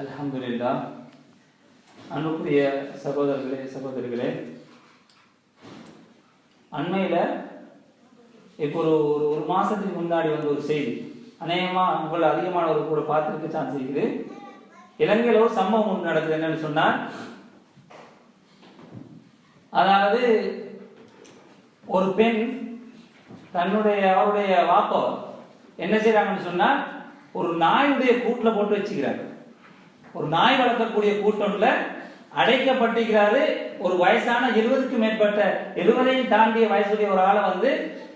அலமதுல்லா அன்புக்குரிய சகோதரர்களே சகோதரிகளே அண்மையில் இப்போ ஒரு ஒரு ஒரு மாதத்துக்கு முன்னாடி வந்து ஒரு செய்தி. அநேகமாக உங்களை அதிகமானவர் கூட பார்த்துருக்க சான்ஸ் இருக்குது. இலங்கையில் ஒரு சம்பவம் ஒன்று நடக்குது என்னன்னு சொன்னால் அதாவது ஒரு பெண் தன்னுடைய அவருடைய வாப்பாவை என்ன செய்கிறாங்கன்னு சொன்னால் ஒரு நாயுடைய கூட்டில் போட்டு வச்சுக்கிறாங்க. ஒரு நாய் வளர்க்கக்கூடிய கூட்டம்ல அடைக்கப்பட்டிருக்கிறாரு ஒரு வயசான எழுபதுக்கு மேற்பட்ட எழுபதையும் தாண்டிய வயசுடைய ஒரு ஆளை வந்து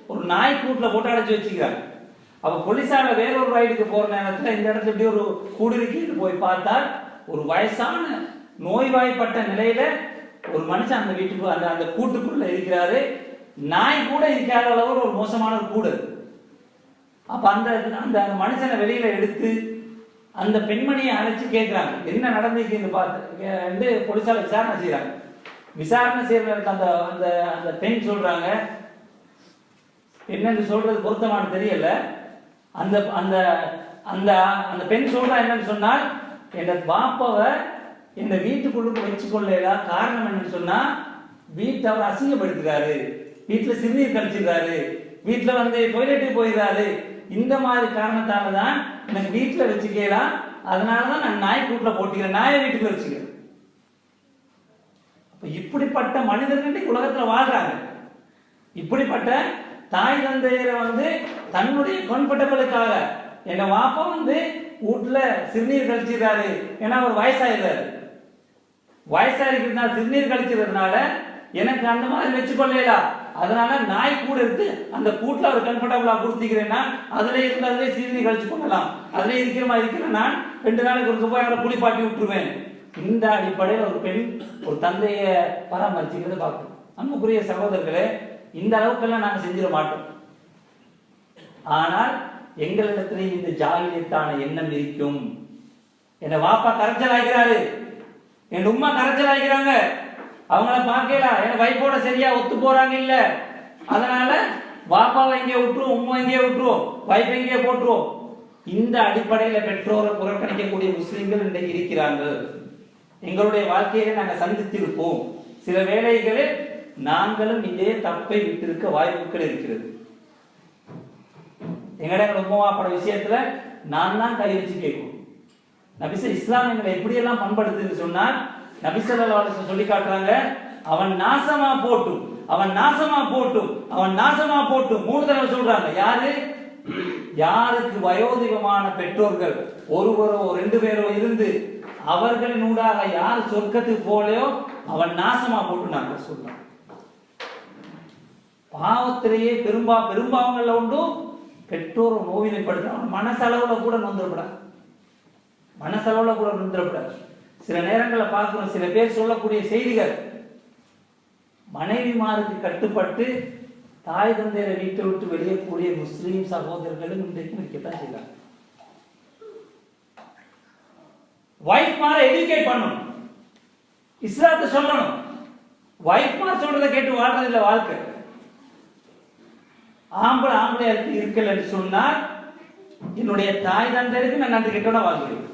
ஒரு நாய் கூட்டில் போட்டு அடைச்சி வச்சுக்கிறாங்க. அப்ப வேற வேறொரு ரைடுக்கு போற நேரத்தில் இந்த இடத்துல இப்படி ஒரு கூடிருக்கிட்டு போய் பார்த்தால் ஒரு வயசான நோய்வாய்ப்பட்ட நிலையில ஒரு மனுஷன் அந்த வீட்டுக்கு அந்த அந்த கூட்டுக்குள்ள இருக்கிறாரு. நாய் கூட இருக்காத அளவு ஒரு மோசமான ஒரு கூடு. அப்ப அந்த அந்த அந்த மனுஷனை வெளியில எடுத்து அந்த பெண்மணியை அழைச்சு கேட்கிறாங்க என்ன நடந்துச்சுன்னு பார்த்து வந்து போலீஸால் விசாரணை செய்யறாங்க விசாரணை செய்யறதுக்கு அந்த அந்த அந்த பெண் சொல்றாங்க. என்னன்னு சொல்றது பொருத்தமானு தெரியல. அந்த அந்த அந்த அந்த பெண் சொல்றா என்னன்னு சொன்னால் என் பாப்பாவை இந்த வீட்டுக்குள்ளுக்கு வச்சு கொள்ளல காரணம் என்னன்னு சொன்னா வீட்டை அவர் அசிங்கப்படுத்துறாரு. வீட்டுல சிறுநீர் கழிச்சிருக்காரு வீட்டுல வந்து டொய்லெட்டுக்கு போயிடுறாரு. இந்த மாதிரி காரணத்தால தான் எனக்கு வீட்டில் வச்சுக்கலாம் அதனால தான் நான் நாய் கூட்டில் போட்டுக்கிறேன். நாயை வீட்டுக்குள்ள வச்சுக்கிறேன். அப்போ இப்படிப்பட்ட மனிதர்கள் உலகத்தில் வாழ்கிறாங்க வாழ்றாங்க. இப்படிப்பட்ட தாய் தந்தையரை வந்து தன்னுடைய கம்ஃபர்டபுளுக்காக எங்க வாப்பா வந்து வீட்டில் சிறுநீர் கழிச்சிருக்காரு ஏன்னா அவர் வயசாயிருக்காரு வயசா இருக்கிறதுனால சிறுநீர் கழிச்சதுனால எனக்கு அந்த மாதிரி வச்சுக்கொள்ளலா அதனால நாய் கூட இருந்து அந்த கூட்டில் அவர் கம்ஃபர்டபுளா கொடுத்திக்கிறேன்னா அதுல இருந்து அதுல சிறுநீர் கழிச்சு பண்ணலாம் அதுல இருக்கிற மாதிரி இருக்கிற நான் ரெண்டு நாளைக்கு ஒரு போய் அவரை குளிப்பாட்டி விட்டுருவேன். இந்த அடிப்படையில் ஒரு பெண் ஒரு தந்தையை பராமரிச்சுக்கிறத பார்க்கணும் அன்புக்குரிய சகோதரர்களே இந்த அளவுக்கெல்லாம் நாங்க செஞ்சிட மாட்டோம். ஆனால் எங்களிடத்திலே இந்த ஜாகியத்தான எண்ணம் இருக்கும். என்னை வாப்பா கரைச்சல் ஆகிறாரு என் உம்மா கரைச்சல் ஆகிறாங்க அவங்கள பார்க்கல. என் வைஃபோட சரியா ஒத்து போறாங்க இல்ல. அதனால வாப்பாவை இங்கே விட்டுருவோம் உம்மா இங்கே விட்டுருவோம் வைஃப் இங்கே போட்டுருவோம். இந்த அடிப்படையில பெற்றோரை புறக்கணிக்கக்கூடிய முஸ்லிம்கள் இன்றைக்கு இருக்கிறார்கள். எங்களுடைய வாழ்க்கையில நாங்கள் சந்தித்திருப்போம். சில வேளைகளில் நாங்களும் இதே தப்பை விட்டிருக்க வாய்ப்புகள் இருக்கிறது. எங்கட உம்மா பட விஷயத்துல நான் தான் கை வச்சு கேட்கும் நபிச இஸ்லாம் எங்களை எப்படியெல்லாம் பண்படுத்துன்னு சொன்னால் நபிசல்லா சொல்லி காட்டுறாங்க அவன் நாசமா போட்டும் அவன் நாசமா போட்டும் அவன் நாசமா போட்டும். மூணு தடவை சொல்றாங்க. யாரு? யாருக்கு வயோதிகமான பெற்றோர்கள்? ஒருவரோ ரெண்டு பேரோ இருந்து அவர்களின் ஊடாக யார் சொர்க்கத்துக்கு போலையோ அவன் நாசமா போட்டு நாங்க சொல்றோம். பாவத்திலேயே பெரும்பா பெரும்பாவங்கள்ல உண்டு. பெற்றோர் நோவினைப்படுத்த மனசளவுல கூட நொந்துடப்படாது மனசளவுல கூட நொந்துடப்படாது சில நேரங்களில் பார்க்கிறோம் சில பேர் சொல்லக்கூடிய செய்திகள். மனைவிமாருக்கு கட்டுப்பட்டு தாய் தந்தையரை வீட்டை விட்டு வெளியக்கூடிய முஸ்லீம் சகோதரர்களும் இன்றைக்கு இருக்கத்தான் செய்கிறாங்க வைஃப் மார எஜுகேட் பண்ணணும். இஸ்லாத்தை சொல்லணும். வைஃப் மார் சொல்றதை கேட்டு வாழ்றது இல்லை வாழ்க்கை. ஆம்பளை ஆம்பளை இருக்கு இருக்கலன்னு சொன்னால் என்னுடைய தாய் தந்தையருக்கு நான் நன்றி கெட்டோட வாழ்கிறேன்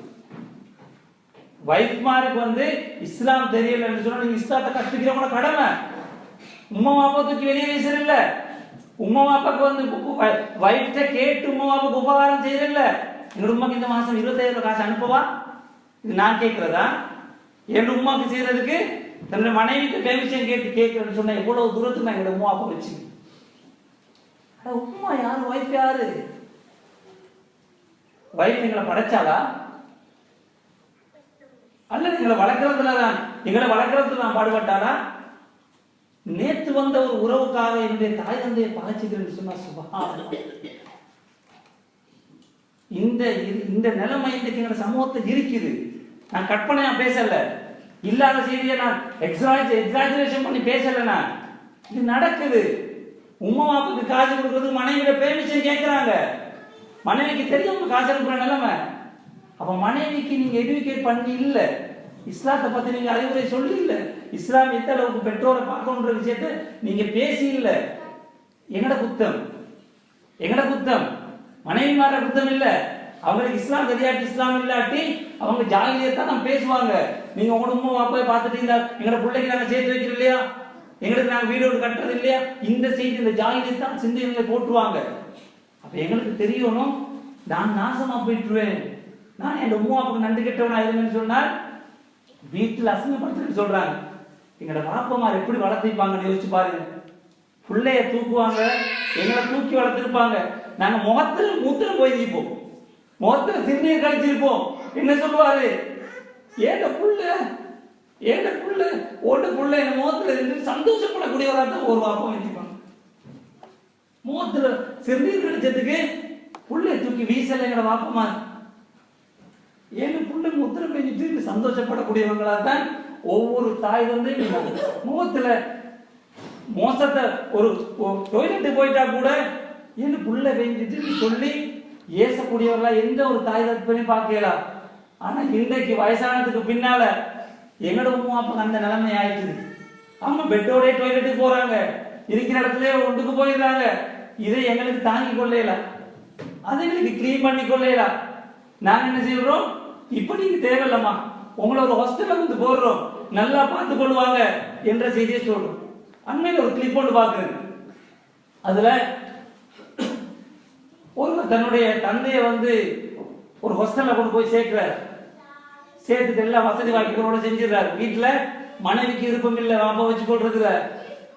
வைஃப்மாருக்கு வந்து இஸ்லாம் தெரியலன்னு சொன்னா நீங்க இஸ்லாத்தை கற்றுக்கிறவங்கள கடமை. உம்மா பாப்பா தூக்கி வெளியே வீசுறல்ல உம்மா பாப்பாக்கு வந்து வைஃப்ட கேட்டு உம்மா பாப்பாக்கு உபகாரம் செய்யறல்ல என்னோட உமாக்கு இந்த மாசம் இருபத்தாயிரம் காசு அனுப்பவா? இது நான் கேட்கறதா என் உமாக்கு செய்யறதுக்கு தன்னுடைய மனைவிக்கு பெர்மிஷன் கேட்டு கேட்கறேன்னு சொன்னா எவ்வளவு தூரத்துக்கு நான் எங்க உமா அப்பா வச்சு? உமா உம்மா யாரு? வைஃப் யாரு? வைஃப் எங்களை படைச்சாலா அல்லது எங்களை வளர்க்கறதுல தான் எங்களை வளர்க்கறதுல நான் பாடுபட்டாரா நேற்று வந்த ஒரு உறவுக்காக என்னுடைய தாய் தந்தையை பகைச்சுக்கிறேன்னு சொன்னா இந்த இந்த நிலைமை இன்றைக்கு எங்க சமூகத்தில் இருக்குது. நான் கற்பனையா பேசல. இல்லாத செய்தியை நான் எக்ஸா எக்ஸாஜரேஷன் பண்ணி பேசல நான். இது நடக்குது. உம்மா வாப்புக்கு காசு கொடுக்கறது மனைவியோட பெர்மிஷன் கேட்கிறாங்க மனைவிக்கு தெரியும் காசு அனுப்புற நிலைமை. அப்ப மனைவிக்கு நீங்க எஜுகேட் பண்ணி இல்ல. இஸ்லாத்தை பத்தி நீங்க அறிவுரை சொல்லி இல்ல. இஸ்லாம் எந்த அளவுக்கு பெற்றோரை பார்க்கணுன்ற விஷயத்தை நீங்க பேசி இல்ல. எங்கட குத்தம்? எங்கட குத்தம்? மனைவி மாற குத்தம் இல்ல. அவங்களுக்கு இஸ்லாம் தெரியாட்டி இஸ்லாம் இல்லாட்டி அவங்க ஜாகிரியத்தான் தான் பேசுவாங்க. நீங்க உங்க அப்பா வாப்பா பார்த்துட்டீங்களா? எங்களோட பிள்ளைக்கு நாங்க சேர்த்து வைக்கிறோம் இல்லையா எங்களுக்கு நாங்க வீடு ஒன்று கட்டுறது இல்லையா இந்த செய்தி இந்த ஜாகிரியத்தான் சிந்தனைகளை போட்டுருவாங்க அப்ப எங்களுக்கு தெரியணும் நான் நாசமா போயிட்டுருவேன். நான் என் உமாவுக்கு நன்றி கெட்டவனா இருந்தேன்னு சொன்னால் வீட்டில் அசிங்கப்படுத்துன்னு சொல்றாங்க. எங்களோட வாப்பமார் எப்படி வளர்த்திப்பாங்கன்னு யோசிச்சு பாருங்க. பிள்ளைய தூக்குவாங்க எங்களை தூக்கி வளர்த்துருப்பாங்க. நாங்க முகத்துல மூத்துல நிற்போம். முகத்துல சிறுநீர் கழிச்சிருப்போம். என்ன சொல்லுவாரு? ஏண்ட புள்ள? ஏண்ட புள்ள? ஓட்ட புள்ள என் முகத்துல இருந்து சந்தோஷப்படக்கூடியவராக தான் ஒரு வாப்பம் வச்சிருப்பாங்க முகத்துல சிறுநீர் கழிச்சதுக்கு புள்ளைய தூக்கி வீசலைங்கிற வாப்பமா ஏழு பிள்ளைங்க முத்திரம் பெஞ்சிட்டு சந்தோஷப்படக்கூடியவங்களா தான் ஒவ்வொரு தாய் வந்து முகத்துல மோசத்தை ஒரு டொய்லெட்டு போயிட்டா கூட ஏழு புள்ள பெஞ்சிட்டு சொல்லி ஏசக்கூடியவர்களா எந்த ஒரு தாய் தற்பனையும் பார்க்கலாம் ஆனா இன்றைக்கு வயசானதுக்கு பின்னால எங்களோட உமா அப்போ அந்த நிலைமை ஆயிடுச்சு. அவங்க பெட்டோடய டொய்லெட்டுக்கு போறாங்க. இருக்கிற இடத்துல ஒன்றுக்கு போயிடுறாங்க. இதை எங்களுக்கு தாங்கி கொள்ளையில அதை எங்களுக்கு க்ளீன் பண்ணி கொள்ளையில நாங்க என்ன செய்யறோம்? இப்ப நீங்க தேவையில்லம்மா. உங்களை ஒரு ஹாஸ்டல்ல வந்து போடுறோம். நல்லா பார்த்து கொள்வாங்க என்ற செய்தியை சொல்றோம். அண்மையில் ஒரு கிளிப் ஒன்று பார்க்குறேன். அதுல ஒருவர் தன்னுடைய தந்தையை வந்து ஒரு ஹாஸ்டல்ல கொண்டு போய் சேர்க்கிறார். சேர்த்துட்டு எல்லா வசதி வாய்ப்புகளோட செஞ்சிடறாரு. வீட்டுல மனைவிக்கு விருப்பம் இல்லை அம்மா வச்சு கொள்றதுல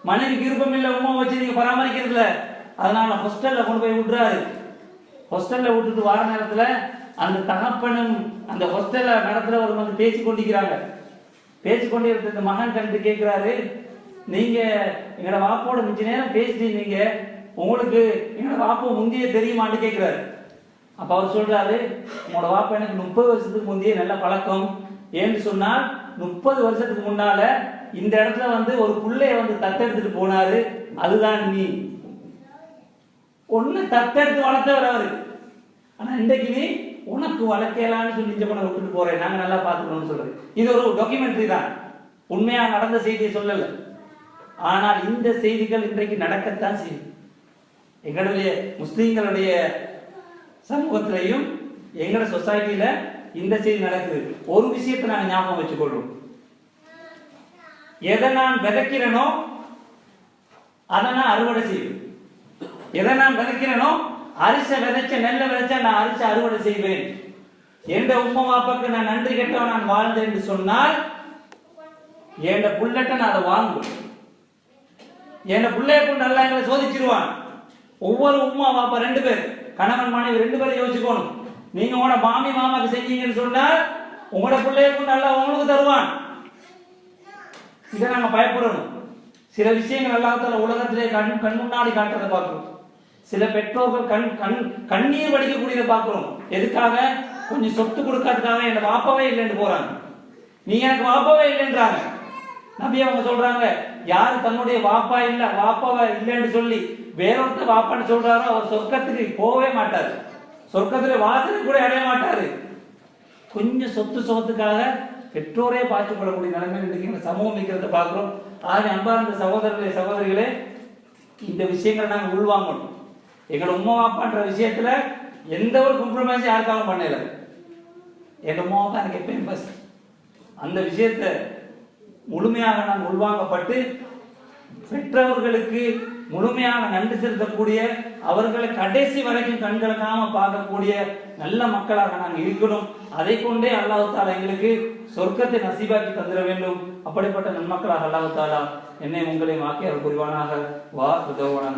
மனைவிக்கு விருப்பம் இல்லை உமா வச்சு நீங்க பராமரிக்கிறதுல. அதனால ஹாஸ்டல்ல கொண்டு போய் விட்டுறாரு. ஹாஸ்டல்ல விட்டுட்டு வர நேரத்துல அந்த தகப்பனும் அந்த ஹாஸ்டல்ல நடத்துறவர் வந்து பேசி கொண்டிருக்கிறாங்க. பேசி கொண்டிருந்த இந்த மகன் கண்டு கேட்கிறாரு நீங்க எங்களோட வாப்போட மிச்ச நேரம் பேசிட்டீங்க உங்களுக்கு எங்களோட வாப்போ முந்தைய தெரியுமான்னு கேட்கிறாரு. அப்ப அவர் சொல்றாரு உங்களோட வாப்பா எனக்கு முப்பது வருஷத்துக்கு முந்தைய நல்ல பழக்கம். ஏன்னு சொன்னால் முப்பது வருஷத்துக்கு முன்னால இந்த இடத்துல வந்து ஒரு பிள்ளைய வந்து தத்தெடுத்துட்டு போனாரு. அதுதான் நீ. ஒண்ணு தத்தெடுத்து வளர்த்தவர் அவரு. ஆனா இன்றைக்கு நீ உனக்கு வளர்க்கலான்னு சொல்லி இங்க கொண்டு விட்டுட்டு போறேன். நாங்க நல்லா பார்த்துக்கணும்னு சொல்றது. இது ஒரு டாக்குமெண்ட்ரி தான். உண்மையா நடந்த செய்தியை சொல்லல. ஆனால் இந்த செய்திகள் இன்றைக்கு நடக்கத்தான் செய்யும். எங்களுடைய முஸ்லீம்களுடைய சமூகத்திலையும் எங்களோட சொசைட்டில இந்த செய்தி நடக்குது. ஒரு விஷயத்தை நாங்க ஞாபகம் வச்சுக்கொள்றோம். எதை நான் விதைக்கிறேனோ அதை நான் அறுவடை செய்வேன். எதை நான் விதைக்கிறேனோ அரிசை விதைச்ச நெல்ல விதைச்சா நான் அரிசை அறுவடை செய்வேன். எந்த உம்மா பாப்பாக்கு நான் நன்றி கெட்டவன் நான் வாழ்ந்தேன் என்று சொன்னால் என் புள்ளட்ட நான் அதை வாங்குவேன் என் பிள்ளைய கொண்டு நல்லா எங்களை சோதிச்சிருவான். ஒவ்வொரு உம்மா பாப்பா ரெண்டு பேர். கணவன் மனைவி ரெண்டு பேரும் யோசிக்கணும். நீங்க உங்களோட மாமி மாமாக்கு செஞ்சீங்கன்னு சொன்னால் உங்களோட பிள்ளைய கொண்டு நல்லா உங்களுக்கு தருவான். இதை நாங்க பயப்படணும். சில விஷயங்கள் அல்லாத்தால உலகத்திலே கண் கண் முன்னாடி காட்டுறதை பார்க்கணும். சில பெற்றோர்கள் கண் கண் கண்ணீர் வடிக்கக்கூடியதை பார்க்கிறோம். எதுக்காக? கொஞ்சம் சொத்து கொடுக்கறதுக்காக என்ன வாப்பவே இல்லைன்னு போறாங்க. நீ எனக்கு வாப்பவே இல்லைன்றாங்க. நம்பி அவங்க சொல்றாங்க யார் தன்னுடைய வாப்பா இல்ல வாப்பாவா இல்லைன்னு சொல்லி வேறொருத்த வாப்பான்னு சொல்றாரோ அவர் சொர்க்கத்துக்கு போகவே மாட்டாரு. சொர்க்கத்துல வாசனை கூட அடைய மாட்டாரு. கொஞ்சம் சொத்து சொத்துக்காக பெற்றோரே பாய்ச்சப்படக்கூடிய நிலைமை இன்றைக்கு சமூகம் இருக்கிறத பார்க்கிறோம். ஆக அன்பார்ந்த சகோதரர்களே சகோதரிகளே இந்த விஷயங்களை நாங்கள் உள்வாங்கணும். எங்களோட உமா அப்பான்ற விஷயத்துல எந்த ஒரு கும்பிரமைஸும் யாருக்காகவும் பண்ணல. எங்க உமா அப்பா எனக்கு எப்பயும் ஃபர்ஸ்ட் அந்த விஷயத்த முழுமையாக நான் உள்வாங்கப்பட்டு பெற்றவர்களுக்கு முழுமையாக நன்றி செலுத்தக்கூடிய அவர்களை கடைசி வரைக்கும் கண்கலக்காம பார்க்கக்கூடிய நல்ல மக்களாக நாங்கள் இருக்கணும். அதை கொண்டே அல்லாஹு தாலா எங்களுக்கு சொர்க்கத்தை நசீபாக்கி தந்திர வேண்டும். அப்படிப்பட்ட நன்மக்களாக அல்லாஹு தாலா என்னை உங்களையும் ஆக்கி அவர் புரிவானாக வா உதவான